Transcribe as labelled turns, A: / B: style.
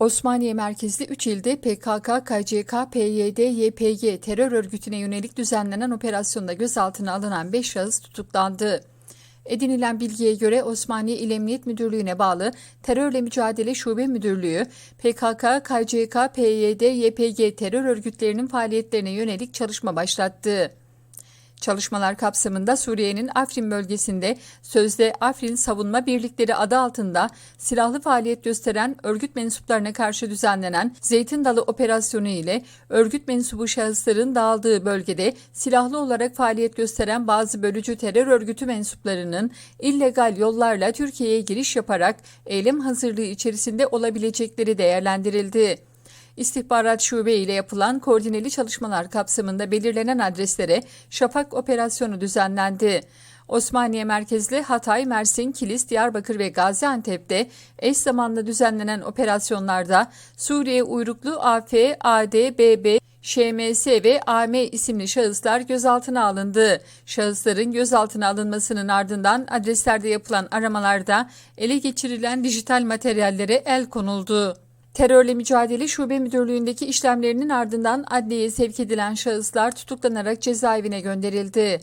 A: Osmaniye merkezli 3 ilde PKK, KCK, PYD, YPG terör örgütüne yönelik düzenlenen operasyonda gözaltına alınan 5 şahıs tutuklandı. Edinilen bilgiye göre Osmaniye İl Emniyet Müdürlüğü'ne bağlı Terörle Mücadele Şube Müdürlüğü, PKK, KCK, PYD, YPG terör örgütlerinin faaliyetlerine yönelik çalışma başlattı. Çalışmalar kapsamında Suriye'nin Afrin bölgesinde sözde Afrin Savunma Birlikleri adı altında silahlı faaliyet gösteren örgüt mensuplarına karşı düzenlenen Zeytin Dalı operasyonu ile örgüt mensubu şahısların dağıldığı bölgede silahlı olarak faaliyet gösteren bazı bölücü terör örgütü mensuplarının illegal yollarla Türkiye'ye giriş yaparak eylem hazırlığı içerisinde olabilecekleri değerlendirildi. İstihbarat Şube ile yapılan koordineli çalışmalar kapsamında belirlenen adreslere Şafak operasyonu düzenlendi. Osmaniye merkezli Hatay, Mersin, Kilis, Diyarbakır ve Gaziantep'te eş zamanlı düzenlenen operasyonlarda Suriye uyruklu AF, AD, BB, ŞMS ve AM isimli şahıslar gözaltına alındı. Şahısların gözaltına alınmasının ardından adreslerde yapılan aramalarda ele geçirilen dijital materyallere el konuldu. Terörle Mücadele Şube Müdürlüğü'ndeki işlemlerinin ardından adliyeye sevk edilen şahıslar tutuklanarak cezaevine gönderildi.